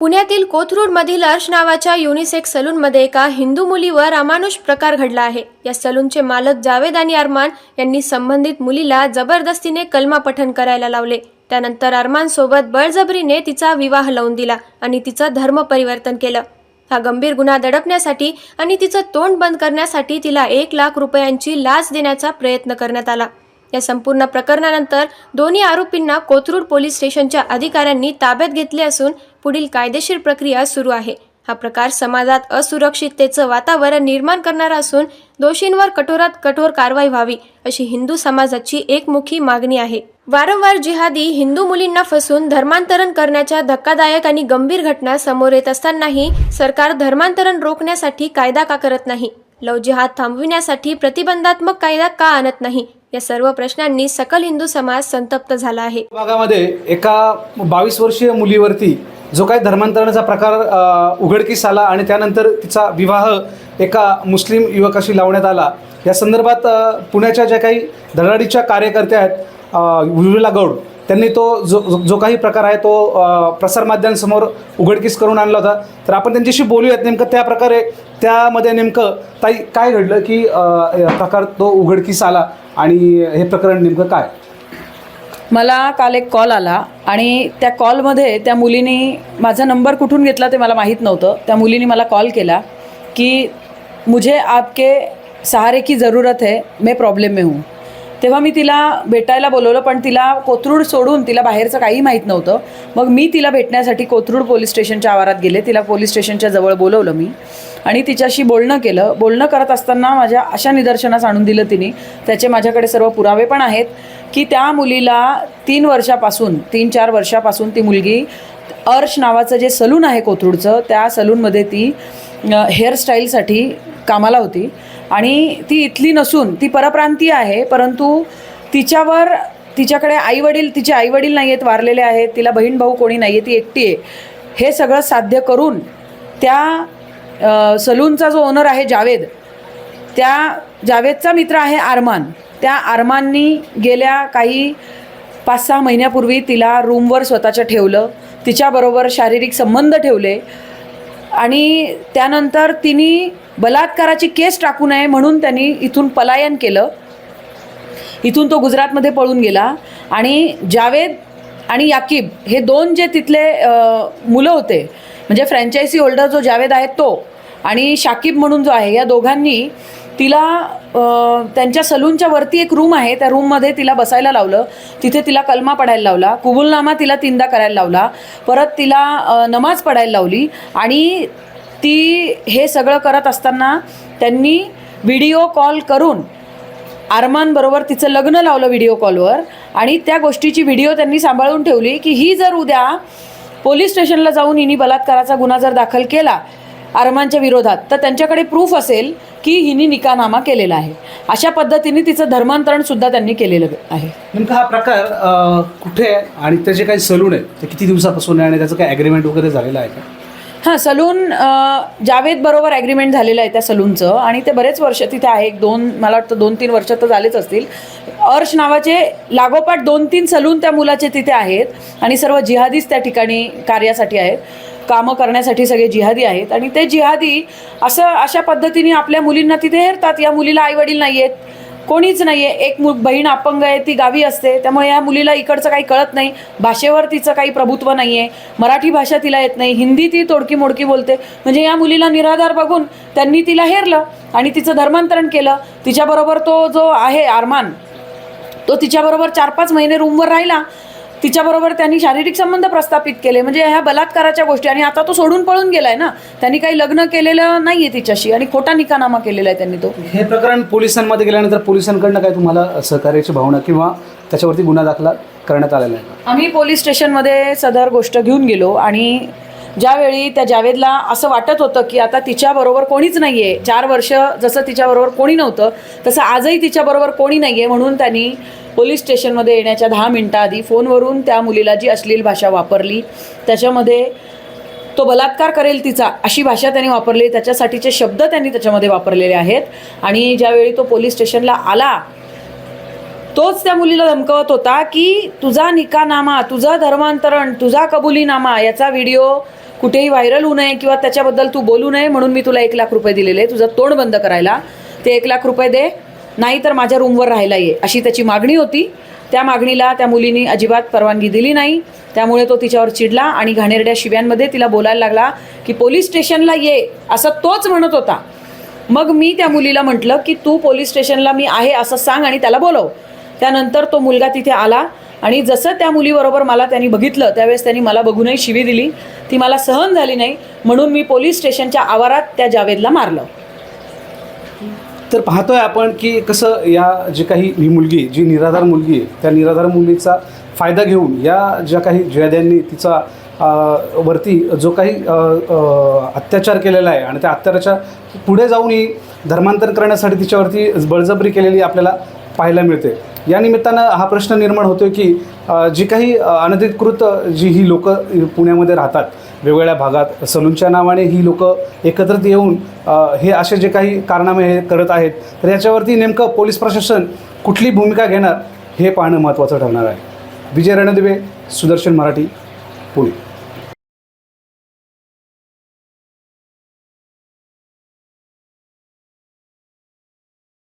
पुण्यातील कोथरूडमधील अर्श नावाच्या युनिसेक्स सलूनमध्ये एका हिंदू मुलीवर अमानुष प्रकार घडला आहे. या सलूनचे मालक जावेद आणि अरमान यांनी संबंधित मुलीला जबरदस्तीने कलमा पठण करायला लावले. त्यानंतर अरमान सोबत बळजबरीने तिचा विवाह लावून दिला आणि तिचं धर्म परिवर्तन केलं. हा गंभीर गुन्हा दडपण्यासाठी आणि तिचं तोंड बंद करण्यासाठी तिला एक लाख रुपयांची लाच देण्याचा प्रयत्न करण्यात आला. या संपूर्ण प्रकरणानंतर दोन्ही आरोपींना कोथरूड पोलीस स्टेशनच्या अधिकाऱ्यांनी ताब्यात घेतले असून पुढील कायदेशीर प्रक्रिया सुरू आहे. हा प्रकार समाजात असुरक्षिततेचं वातावरण निर्माण करणारा असून दोषींवर कठोरात कठोर कारवाई व्हावी अशी हिंदू समाजाची एकमुखी मागणी आहे. वारंवार जिहादी हिंदू मुलींना फसून धर्मांतरण करण्याच्या धक्कादायक आणि गंभीर घटना समोर येत असतानाही सरकार धर्मांतरण रोखण्यासाठी कायदा का करत नाही? लव जिहाद थांबविण्यासाठी प्रतिबंधात्मक कायदा का आणत नाही? या सर्व प्रश्नांनी सकल हिंदू समाज संतप्त झाला आहे. भागामध्ये एका बावीस वर्षीय मुलीवरती जो काही धर्मांतरणाचा प्रकार उघडकीस आला आणि त्यानंतर तिचा विवाह एका मुस्लिम युवकाशी लावण्यात आला. या संदर्भात पुण्याच्या ज्या काही धडाडीच्या कार्यकर्त्या आहेत अ, विरुला गौड त्यांनी तो जो जो- काही प्रकार आहे तो प्रसारमाध्यमांसमोर उघडकीस करून आणला होता. तर आपण त्यांच्याशी बोलूयात नेमकं त्या प्रकारे त्यामध्ये नेमकं ताई काय घडलं की प्रकार तो उघडकीस आला आणि हे प्रकरण नेमकं काय? मला काल एक कॉल आला आणि त्या कॉलमध्ये त्या मुलीने माझा नंबर कुठून घेतला ते मला माहीत नव्हतं. त्या मुलीने मला कॉल केला की मुझे आपके सहारे की ज़रूरत है मैं प्रॉब्लेम में हूँ. तेव्हा मी तिला भेटायला बोलवलं पण तिला कोथरूड सोडून तिला बाहेरचं काही माहीत नव्हतं. मग मी तिला भेटण्यासाठी कोथरूड पोलीस स्टेशनच्या आवारात गेले. तिला पोलीस स्टेशनच्या जवळ बोलवलं मी. आणि तिच्याशी बोलणं केलं. बोलणं करत असताना माझ्या अशा निदर्शनास आणून दिलं तिने. त्याचे माझ्याकडे सर्व पुरावे पण आहेत की त्या मुलीला तीन वर्षापासून तीन चार वर्षापासून ती मुलगी अर्श नावाचं जे सलून आहे कोथरूडचं त्या सलूनमध्ये ती हेअरस्टाईलसाठी कामाला होती. आणि ती इथली नसून ती परप्रांतीय आहे परंतु तिच्यावर तिच्याकडे आईवडील तिचे आईवडील नाही आहेत वारलेले आहेत तिला बहीण भाऊ कोणी नाही आहे ती एकटी आहे. हे सगळं साध्य करून त्या सलूनचा जो ओनर आहे जावेद त्या जावेदचा मित्र आहे आरमान. त्या आरमाननी गेल्या काही पाच सहा महिन्यापूर्वी तिला रूमवर स्वतःच्या ठेवलं. तिच्याबरोबर शारीरिक संबंध ठेवले. आणि त्यानंतर तिने बलात्काराची केस टाकू नये म्हणून त्यांनी इथून पलायन केलं. इथून तो गुजरातमध्ये पळून गेला. आणि जावेद आणि याकीब हे दोन जे तिथले मुलं होते म्हणजे फ्रँचायसी होल्डर जो जावेद आहे तो आणि शाकिब म्हणून जो आहे या दोघांनी तिला त्यांच्या सलूनच्या वरती एक रूम आहे. त्या रूममध्ये तिला बसायला लावलं. तिथे तिला कलमा पडायला लावला. कुबुलनामा तिला तीनदा करायला लावला. परत तिला नमाज पडायला लावली. आणि ती हे सगळं करत असताना त्यांनी व्हिडिओ कॉल करून आरमानबरोबर तिचं लग्न लावलं व्हिडिओ कॉलवर आणि त्या गोष्टीची व्हिडिओ त्यांनी सांभाळून ठेवली की ही जर उद्या पोलीस स्टेशनला जाऊन हिनी बलात्काराचा गुन्हा जर दाखल केला आरमानच्या विरोधात तर त्यांच्याकडे प्रूफ असेल की हिनी निकानामा केलेला आहे. अशा पद्धतीने तिचं धर्मांतरण सुद्धा त्यांनी केलेलं आहे. नेमका हा प्रकार कुठे आहे? आणि त्याचे काही सलून आहेत ते किती दिवसापासून आहे आणि त्याचं काही ॲग्रीमेंट वगैरे झालेलं आहे का? हां सलून जावेद बरोबर ॲग्रीमेंट झालेलं आहे त्या सलूनचं आणि ते बरेच वर्ष तिथे आहे एक दोन मला वाटतं दोन तीन वर्ष तर झालेच असतील. अर्श नावाचे लागोपाठ दोन तीन सलून त्या मुलाचे तिथे आहेत आणि सर्व जिहादीच त्या ठिकाणी कार्यासाठी आहेत. कामं करण्यासाठी सगळे जिहादी आहेत आणि ते जिहादी असं अशा पद्धतीने आपल्या मुलींना तिथे हेरतात. या मुलीला आईवडील नाही आहेत कोणीच नाही आहे एक मु बहीण अपंग आहे ती गावी असते. त्यामुळे या मुलीला इकडचं काही कळत नाही. भाषेवर तिचं काही प्रभुत्व नाही आहे मराठी भाषा तिला येत नाही. हिंदी ती तोडकी मोडकी बोलते. म्हणजे या मुलीला निराधार बघून त्यांनी तिला हेरलं आणि तिचं धर्मांतरण केलं. तिच्याबरोबर तो जो आहे आरमान तो तिच्याबरोबर चार पाच महिने रूमवर राहिला. तिच्याबरोबर त्यांनी शारीरिक संबंध प्रस्थापित केले म्हणजे ह्या बलात्काराच्या गोष्टी आणि आता तो सोडून पळून गेलाय ना त्यांनी काही लग्न केलेलं नाहीये तिच्याशी आणि खोटा निकानामा केलेला आहे त्यांनी तो हे प्रकरण पोलिसांमध्ये गेल्यानंतर पोलिसांकडनं काय तुम्हाला सहकार्याची भावना किंवा त्याच्यावरती गुन्हा दाखला करण्यात आलेला आहे? आम्ही पोलीस स्टेशनमध्ये सदर गोष्ट घेऊन गेलो आणि ज्यावेळी त्या जावेदला असं वाटत होतं की आता तिच्याबरोबर कोणीच नाही आहे चार वर्ष जसं तिच्याबरोबर कोणी नव्हतं तसं आजही तिच्याबरोबर कोणी नाही आहे म्हणून त्यांनी पोलीस स्टेशनमध्ये येण्याच्या दहा मिनटाआधी फोनवरून त्या मुलीला जी अश्लील भाषा वापरली त्याच्यामध्ये तो बलात्कार करेल तिचा अशी भाषा त्यांनी वापरली त्याच्यासाठीचे शब्द त्यांनी त्याच्यामध्ये वापरलेले आहेत आणि ज्यावेळी तो पोलीस स्टेशनला आला तोच त्या मुलीला धमकवत होता की तुझा निकानामा तुझं धर्मांतरण तुझा कबुलीनामा याचा व्हिडिओ कुठेही व्हायरल होऊ नये किंवा त्याच्याबद्दल तू बोलू नये म्हणून मी तुला एक लाख रुपये दिलेले तुझं तोंड बंद करायला. ते एक लाख रुपये दे. नाही तर माझ्या रूमवर राहायला ये. अशी त्याची मागणी होती. त्या मागणीला त्या मुलीनी अजिबात परवानगी दिली नाही. त्यामुळे तो तिच्यावर चिडला आणि घाणेरड्या शिव्यांमध्ये तिला बोलायला लागला की पोलीस स्टेशनला ये. असं तोच म्हणत होता. मग मी त्या मुलीला म्हटलं की तू पोलीस स्टेशनला मी आहे असं सांग आणि त्याला बोलव. त्यानंतर तो मुलगा तिथे आला. आणि जसं त्या मुलीबरोबर मला त्यांनी बघितलं त्यावेळेस त्यांनी मला बघूनही शिवी दिली. ती मला सहन झाली नाही म्हणून मी पोलीस स्टेशनच्या आवारात त्या जावेदला मारलं. तर पाहतोय आपण की कसं या जे काही ही मुलगी जी निराधार मुलगी आहे त्या निराधार मुलीचा फायदा घेऊन या ज्या काही जयाद्यांनी तिचा वरती जो काही अत्याचार केलेला आहे आणि त्या अत्याचाराच्या पुढे जाऊनही धर्मांतर करण्यासाठी तिच्यावरती बळजबरी केलेली आपल्याला पाहायला मिळते. या निमित्तानं हा प्रश्न निर्माण होतो की जी काही अनधिकृत जी ही लोक पुण्यामध्ये राहतात वेगवेगळ्या भागात सलूनच्या नावाने ही लोक एकत्रित येऊन हे असे जे काही कारनामे हे करत आहेत तर याच्यावरती नेमकं पोलीस प्रशासन कुठली भूमिका घेणार हे पाहणं महत्त्वाचं ठरणार आहे. विजय रणदिवे सुदर्शन मराठी पुणे.